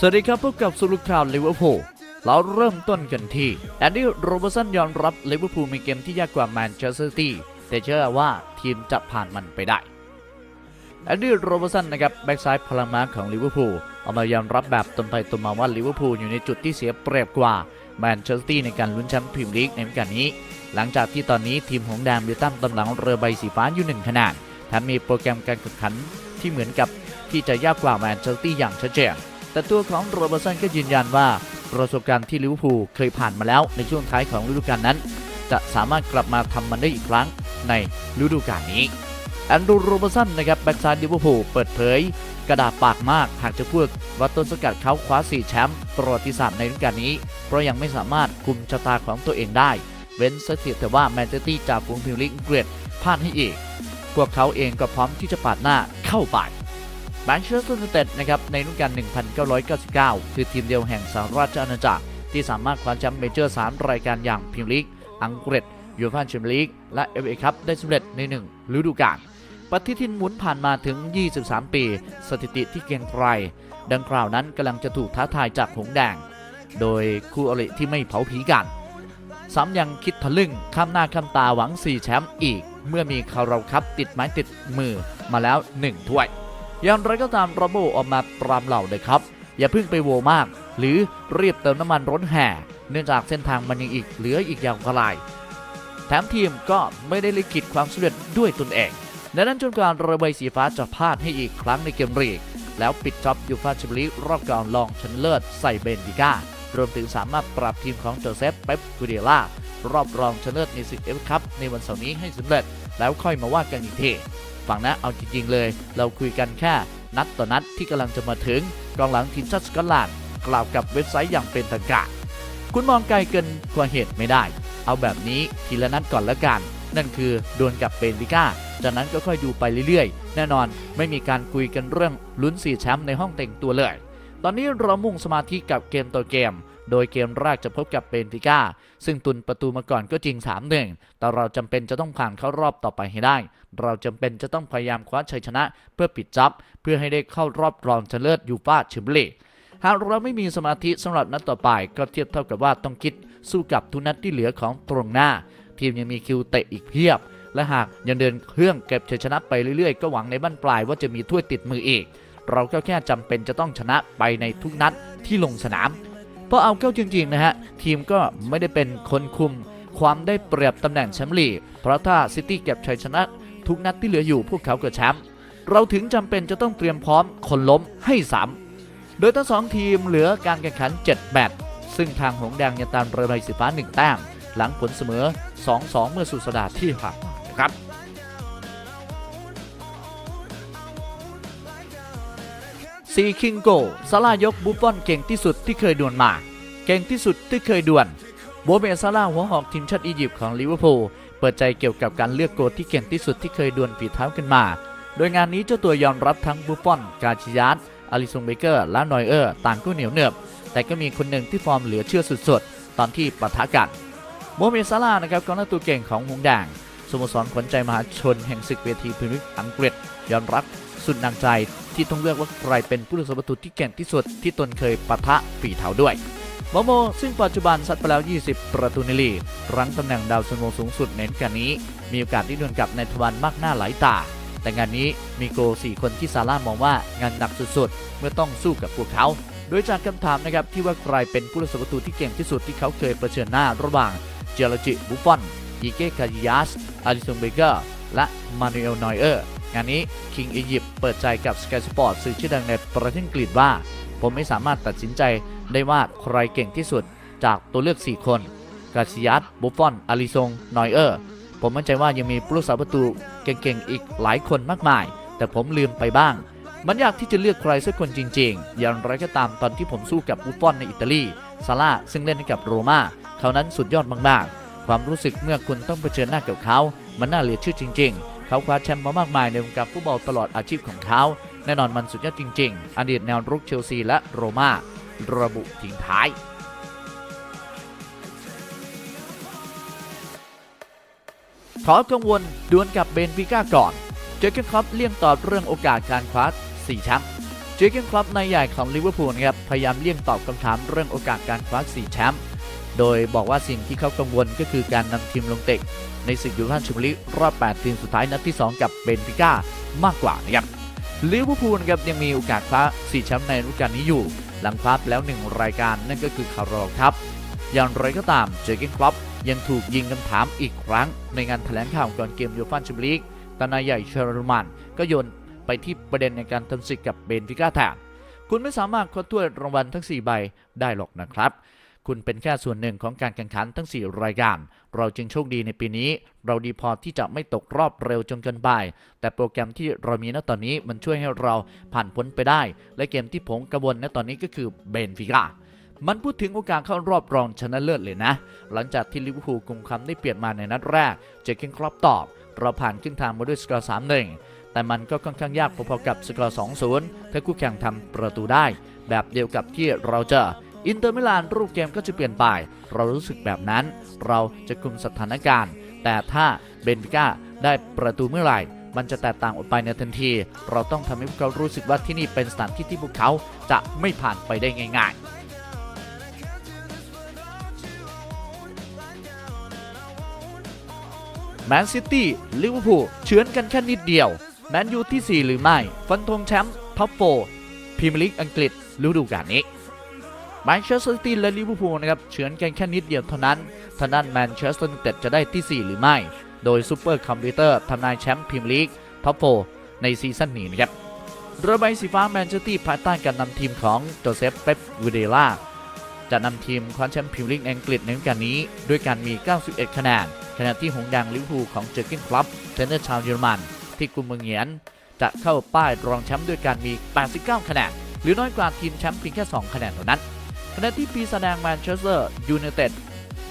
สวัสดีครับพบกับสุรุข่าวลิเวอร์พูลเราเริ่มต้นกันที่แอนดี้โรเบอร์สันยอมรับลิเวอร์พูลมีเกมที่ยากกว่าแมนเชสเตอร์ซิตี้แต่เชื่อว่าทีมจะผ่านมันไปได้แอนดี้โรเบอร์สันนะครับแบ็กซ้ายพลังม้าของลิเวอร์พูลเอามายอมรับแบบตรงไปตรงมาว่าลิเวอร์พูลอยู่ในจุดที่เสียเปรียบกว่าแมนเชสเตอร์ซิตี้ในการลุ้นแชมป์พรีเมียร์ลีกในฤดูกาลนี้ หลังจากที่ตอนนี้ทีมหงแดงมีตั้งตำหลังเรือใบสีฟ้าอยู่หนึ่งขนาดแถมมีโปรแกรมการแข่งขันที่เหมือนกับที่จะยากกว่าแมนเชสเตอร์ซิตี้อย่างชัดเจน แต่ตัวของโรเบอร์สันก็ยืนยันว่าประสบการณ์ที่ลิเวอร์พูลเคยผ่านมาแล้วในช่วงท้ายของฤดูกาลนั้น จะสามารถกลับมาทำมันได้อีกครั้งในฤดูกาลนี้แอนดูโรเบอร์สันนะครับแบ็กซ้ายลิเวอร์พูลเปิดเผย กระดาษปากมากหากจะพูดว่าต้นสกัดเขาคว้า 4 แชมป์ประวัติศาสตร์ในฤดูกาลนี้ เพราะยังไม่สามารถคุมชะตาของตัวเองได้ เว้นเสียแต่ว่าแมนเชสเตอร์จากฝูงพรีเมียร์ลีกอังกฤษพลาดให้อีก พวกเขาเองก็พร้อมที่จะปาดหน้าเข้าไป แมนเชสเตอร์ยูไนเต็ดนะครับในฤดูกาล1999 คือทีมเดียวแห่งสหราชอาณาจักร ที่สามารถคว้าแชมป์เมเจอร์ 3 รายการอย่างพรีเมียร์ลีก อังกฤษยูฟ่าแชมเปี้ยนลีก และเอฟเอคัพได้สำเร็จในหนึ่งฤดูกาลปฏิทินหมุนผ่านมาถึง 23 ปี สถิติที่เกียงไกรดังกล่าวนั้นกำลังจะถูกท้าทายจากหงแดง โดยคู่อริที่ไม่เผาผีกัน ซ้ำยังคิดทะลึ่งข้ามหน้าข้ามตาหวัง 4 แชมป์อีก เมื่อมีคาราคัพติดไม้ติดมือมาแล้ว 1 ถ้วย อย่างไรก็ตามระโบออกมาปรามเหล่าเลยครับ อย่าเพิ่งไปโวมาก หรือรีบเติมน้ำมันร้นแห่ เนื่องจากเส้นทางมันยังอีกเหลืออีกยาวไกลแถมทีมก็ไม่ได้ลิขิตความสำเร็จด้วยตนเองดังนั้นจนกว่าระเบยสีฟ้าจะพลาดให้อีกครั้งในเกมรีก แล้วปิดจ็อบยูฟาชมเปี้ยนลีรอบก่อนรองชนะเลิศใส่เบนฟิก้ารวมถึงสามารถปรับทีมของโจเซฟเป๊ปกูเดล่ารอบรองชนะเลิศในศึกเอฟคัพในวันเสาร์นี้ให้สำเร็จ แล้วค่อยมาว่ากันอีกที ฟังนะเอาจริงๆเลย เราคุยกันแค่นัดต่อนัดที่กำลังจะมาถึงกองหลังทีมชาติสกอตแลนด์กล่าวกับเว็บไซต์อย่างเป็นทางการคุณมองไกลเกินกว่าเหตุไม่ได้ เอาแบบนี้ทีละนัดก่อนละกัน นั่นคือดวลกับเบนฟิก้า จากนั้นก็ค่อยดูไปเรื่อยๆ แน่นอนไม่มีการคุยกันเรื่องลุ้นสี่แชมป์ในห้องแต่งตัวเลย ตอนนี้เรามุ่งสมาธิกับเกมต่อเกม โดยเกมแรกจะพบกับเบนฟิก้า ซึ่งตุนประตูมาก่อนก็จริง 3-1 แต่เราจำเป็นจะต้องผ่านเข้ารอบต่อไปให้ได้ เราจำเป็นจะต้องพยายามคว้าชัยชนะ เพื่อปิดจ็อบเพื่อให้ได้เข้ารอบรองชนะเลิศยูฟ่าแชมเปี้ยนลีกหากเราไม่มีสมาธิสำหรับนัดต่อไปก็เทียบเท่ากับว่าต้องคิดสู้กับทุกนัดที่เหลือของตรงหน้า ทีมยังมีคิวเตะอีกเพียบ และหากยังเดินเครื่องเก็บชัยชนะไปเรื่อยๆ ก็หวังในบั้นปลายว่าจะมีถ้วยติดมืออีก เราก็แค่จำเป็นจะต้องชนะไปในทุกนัดที่ลงสนาม เพราะเอาเข้าจริงๆนะฮะ ทีมก็ไม่ได้เป็นคนคุม ความได้เปรียบตำแหน่งแชมป์ลีกเพราะถ้าซิตี้เก็บชัยชนะ ทุกนัดที่เหลืออยู่พวกเขาก็แชมป์เราถึงจำเป็นจะต้องเตรียมพร้อมคนล้มให้ซ้ำโดยทั้งสองทีมเหลือการแข่งขัน 7 แมตช์ซึ่งทางหงแดงยังตามเรือใบสีฟ้า 1 แต้ม หลังผลเสมอ 2-2 เมื่อสุดสัปดาห์ที่ผ่านมาครับ ซีคิงโกซาลายกบุฟฟอนเก่งที่สุดที่เคยดวลมา เก่งที่สุดที่เคยดวลโบเมซาลาหัวหอกทีมชาติอียิปต์ของลิเวอร์พูลเปิดใจเกี่ยวกับการเลือกโกที่เก่งที่สุดที่เคยดวลฝีเท้ากันมา โดยงานนี้เจ้าตัวยอมรับทั้งบุฟฟอน กาชิยัสอาริซงเบเกอร์ และนอยเออร์ต่างก็เหนียวเหนือบแต่ก็มีคนหนึ่งที่ฟอร์มเหลือเชื่อสุดๆ ตอนที่ปะทะกันโมเมซาลานะครับกองหน้าตัวเก่งของหงส์แดงสโมสรขวัญใจมหาชนแห่งศึกเวทีพรีเมียร์อังกฤษยอมรับ สุดหนักใจ ที่ต้องเลือกว่าใครเป็นผู้รักษาประตูที่เก่งที่สุดที่ตนเคยปะทะฝีเท้าด้วยโมโม ซึ่งปัจจุบันซัดไปแล้ว 20 ประตูในลีกรั้งตำแหน่งดาวซันโวสูงสุดในฤดูกาลนี้ มีโอกาสที่ดวลกับในทวันมากหน้าหลายตา แต่งานนี้มีโก4คนที่ซาร่ามองว่างานหนักสุดๆ เมื่อต้องสู้กับพวกเขา โดยจากคำถามนะครับที่ว่าใครเป็นผู้รักษาประตูที่เก่งที่สุดที่เขาเคยเผชิญหน้าระหว่างเจอร์จิบุฟฟอนอีเกคาจิยัสอาริซงเบเกอร์และมานูเอลนอยเออร์ งานนี้คิงอียิปต์เปิดใจกับ Sky Sport สื่อชื่อดังในประเทศอังกฤษว่า ผมไม่สามารถตัดสินใจได้ว่าใครเก่งที่สุดจากตัวเลือก 4 คนกาซิยัสบุฟฟอน อาริซง นอยเออร์ ผมมั่นใจว่ายังมีผู้รักษาประตูเก่งๆ อีกหลายคนมากมาย แต่ผมลืมไปบ้าง มันยากที่จะเลือกใครสักคนจริงๆ อย่างไรก็ตามตอนที่ผมสู้กับบุฟฟอนในอิตาลี ซาร่าซึ่งเล่นให้กับโรม่าเขานั้นสุดยอดมากๆ ความรู้สึกเมื่อคุณต้องเผชิญหน้ากับเขา มันน่าเหลือเชื่อจริง ๆ เขาคว้าแชมป์มามากมายในวงการฟุตบอลตลอดอาชีพของเขา แน่นอนมันสุดยอดจริง ๆ อดีตแนวรุกเชลซีและโรม่าระบุทิ้งท้ายขอกังวลดวลกับเบนฟิก้าก่อน เจอเกนคล็อปเลี่ยงตอบเรื่องโอกาสการคว้า4แชมป์เจอเกนคลับนายใหญ่ของลิเวอร์พูลครับพยายามเลี่ยงตอบคำถามเรื่องโอกาสการคว้า4แชมป์ โดยบอกว่าสิ่งที่เขากังวลก็คือการนำทีมลงเตะในศึกยูฟ่าแชมเปี้ยนลีกรอบ 8 ทีมสุดท้ายนัดที่ 2 กับเบนฟิก้ามากกว่านะครับลิเวอร์พูลครับยังมีโอกาสคว้า4แชมป์ในฤดูกาลนี้อยู่ หลังคว้าแล้ว 1 รายการนั่นก็คือคาร์โรครับ อย่างไรก็ตามเจอร์เกนคลับยังถูกยิงคำถามอีกครั้ง ในงานแถลงข่าวก่อนเกมยูฟ่าแชมเปี้ยนลีกตานายใหญ่เชอร์มันก็โยนไปที่ประเด็นในการทำศึกกับเบนฟิก้าแทนคุณไม่สามารถคว้าถ้วยรางวัลทั้ง 4 ใบได้หรอกนะครับ คุณเป็นแค่ส่วนหนึ่งของการแข่งขันทั้ง 4 รายการ เราจึงโชคดีในปีนี้ เราดีพอที่จะไม่ตกรอบเร็วจนเกินไป แต่โปรแกรมที่เรามีณตอนนี้มันช่วยให้เราผ่านพ้นไปได้ และเกมที่ผมกังวลณตอนนี้ก็คือเบนฟิก้ามันพูดถึงโอกาสเข้ารอบรองชนะเลิศเลยนะ หลังจากที่ลิเวอร์พูลกุมคำได้เปลี่ยนมาในนัดแรก เจคเกนครอปตอบ เราผ่านขึ้นทางมาด้วยสกอร์3-1แต่มันก็ค่อนข้างยากพอๆกับสกอร์2-0ถ้าคู่แข่งทำประตูได้ แบบเดียวกับที่เราเจอ อินเตอร์มิลานรูปเกมก็จะเปลี่ยนไป เรารู้สึกแบบนั้น เราจะคุมสถานการณ์ แต่ถ้าเบนฟิก้าได้ประตูเมื่อไหร่มันจะแตกต่างออกไปในทันที เราต้องทำให้พวกเขารู้สึกว่าที่นี่เป็นสถานที่ที่พวกเขาจะไม่ผ่านไปได้ง่าย ๆแมนซิตี้ ลิเวอร์พูลเฉือนกันแค่นิดเดียว แมนยูที่ 4 หรือไม่ ฟันธงแชมป์ท็อปโฟพรีเมียร์ลีกอังกฤษฤดูกาลนี้ แมนเชสเตอร์ซิตี้และลิเวอร์พูลนะครับเฉือนกันแค่นิดเดียวเท่านั้นทางด้านแมนเชสเตอร์ยูไนเต็ดจะได้ที่ 4 หรือไม่ โดยซูเปอร์คอมพิวเตอร์ทำนายแชมป์พรีเมียร์ลีกท็อปโฟในซีซั่นนี้นะครับเรือใบสีฟ้าแมนเชสเตอร์ตี้ภายใต้การนำทีมของโจเซฟเป๊ปวิเดล่าจะนำทีมคว้าแชมป์พรีเมียร์ลีกอังกฤษในฤดูกาลนี้ ด้วยการมี 91 คะแนนขณะที่หงส์แดงลิเวอร์พูลของเจอร์เกนคลับเทรนเนอร์ชาวเยอรมันที่กุมเมืองเหงียนจะเข้าป้ายรองแชมป์ด้วยการมี 89 คะแนนหรือน้อยกว่าทีมแชมป์เพียงแค่ 2 คะแนนเท่านั้น ขณะที่ปีศาจแดงแมนเชสเตอร์ยูไนเต็ด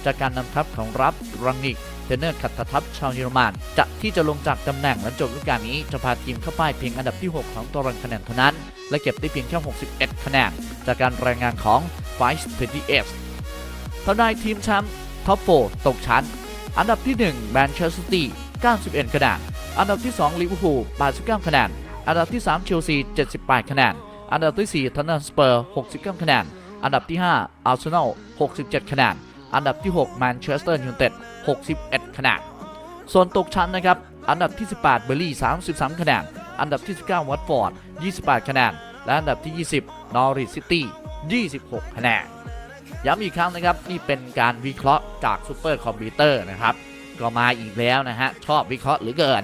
จากการนำทัพของรับรังนิกเทนเนอร์ขัดทัพชาวเยอรมันจะที่จะลงจากตำแหน่งหลังจบฤดูกาลนี้จะพาทีมเข้าป้ายเพียงอันดับที่ 6 ของตารางคะแนนเท่านั้น และเก็บได้เพียงแค่ 61 คะแนนจากการรายงานของ Vice 28ทำนายทีมแชมป์ท็อป4ตกชั้น อันดับที่1แมนเชสเตอร์ซิตี้91 คะแนนอันดับที่2ลิเวอร์พูล89 คะแนนอันดับที่3เชลซี 78 คะแนนอันดับที่4ทันนันสเปอร์ 69 คะแนน อันดับที่5อาร์เซนอล67 คะแนน อันดับที่6แมนเชสเตอร์ยูไนเต็ด61 คะแนนส่วนตกชั้นนะครับ อันดับที่ 18 เบอร์ลี่ 33 คะแนน อันดับที่ 19 วัตฟอร์ด 28 คะแนน และอันดับที่ 20 นอริสซิตี้ 26 คะแนน ย้ำอีกครั้งนะครับ นี่เป็นการวิเคราะห์จากซูเปอร์คอมพิวเตอร์นะครับ ก็มาอีกแล้วนะฮะ ชอบวิเคราะห์หรือเกิน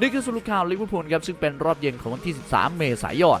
นี่คือสรุปข่าวลิเวอร์พูลครับ ซึ่งเป็นรอบเย็นของวันที่ 13 เมษายน